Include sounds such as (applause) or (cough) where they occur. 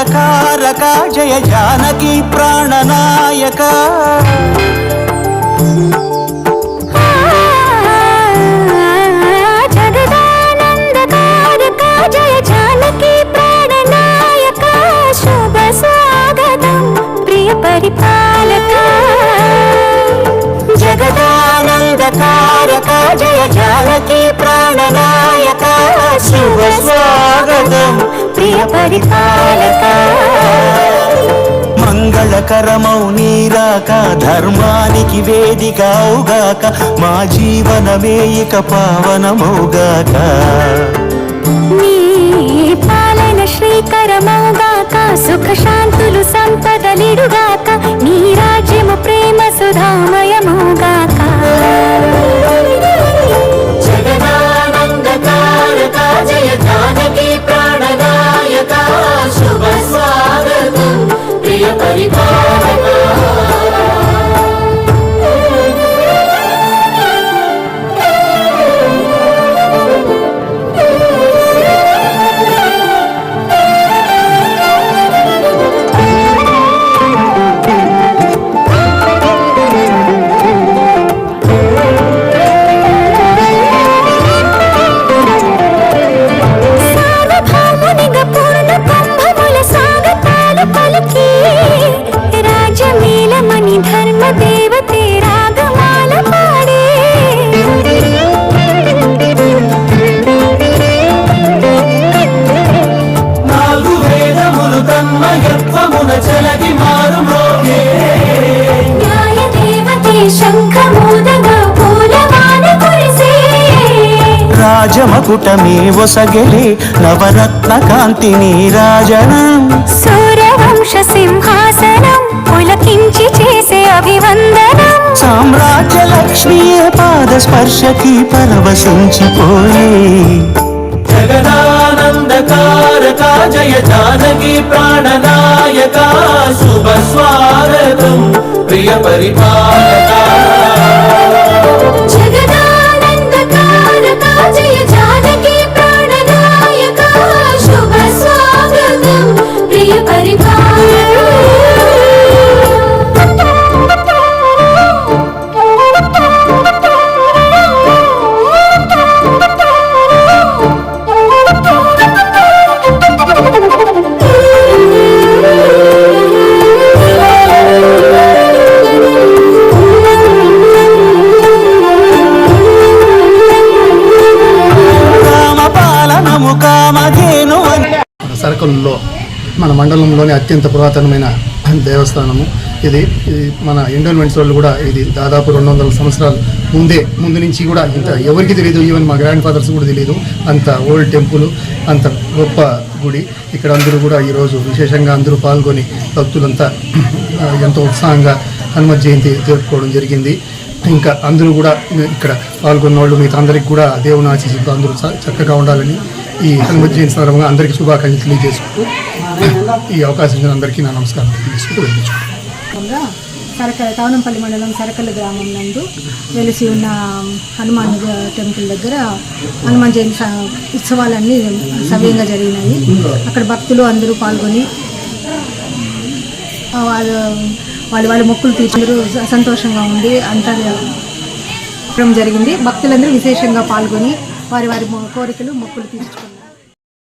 జయ జయ జానకి ప్రాణనాయక. పరిపాలక జగదానందకారక జయ జానకి ప్రాణనాయక. శుభ స్వాగతం. ప్రియ పరిపాలక మంగళకరమౌ నీరాక ధర్మానికి వేదిక అవుగాక మా జీవనమే ఇక పావనమౌగాక. నీ పాలన శ్రీకరమౌగాక సుఖ శాంతులు సంపదలిడుగాక నీ రాజ్యము ప్రేమ సుధామయమౌగాక తన్మయత్వమున చలగి మారు న్యాయ దేవతే శంఖమూదగా రాజమకుటమే ఒసగెలే నవరత్న కాంతి నీరాజనం సూర్యవంశ సింహాసనం పులకించి చేసే అభివందనం. సామ్రాజ్య లక్ష్మియే పాద స్పర్శకి పరవశించిపోయే జగదానందకారక జయ జానకి ప్రాణనాయక శుభ స్వాగతం ప్రియ పరిపాలక. కామధేను మన సరకులలో మన మండలంలోని అత్యంత పురాతనమైన దేవస్థానము. ఇది ఇది మన ఎండోన్మెంట్స్ వాళ్ళు కూడా ఇది దాదాపు రెండు వందల సంవత్సరాలు ముందే ముందు నుంచి కూడా ఇంత ఎవరికి తెలియదు ఈవెన్ మా గ్రాండ్ ఫాదర్స్ కూడా తెలియదు. అంత ఓల్డ్ టెంపుల్ అంత గొప్ప గుడి. ఇక్కడ అందరూ కూడా ఈరోజు విశేషంగా అందరూ పాల్గొని భక్తులంతా (clears throat) ఎంతో ఉత్సాహంగా హనుమత్ జయంతి జరుపుకోవడం జరిగింది. ఇంకా అందరూ కూడా ఇక్కడ పాల్గొన్న వాళ్ళు మిగతా అందరికి కూడా దేవుని ఆశీస్సులతో అందరూ చక్కగా ఉండాలని ఈ హనుమత్ జయంతి సందర్భంగా అందరికీ శుభాకాంక్షలు తెలియజేసుకుంటూ ఈ అవకాశం అందరికీ నా నమస్కారం తెలియజేసుకుంటూ వెళ్ళించుకుంటాను సరకల తావనంపల్లి మండలం సరకల గ్రామం నందు వెలిసి ఉన్న హనుమాన్ టెంపుల్ దగ్గర హనుమాన్ జయంతి ఉత్సవాలన్నీ సవ్యంగా జరిగినాయి. అక్కడ భక్తులు అందరూ పాల్గొని వాళ్ళు వాళ్ళు వాళ్ళ మొక్కులు తీర్చారు సంతోషంగా ఉండి అంతా జరిగింది. భక్తులందరూ విశేషంగా పాల్గొని వారి వారి మొ- కోరికలు మొక్కులు తీర్చుకున్నారు.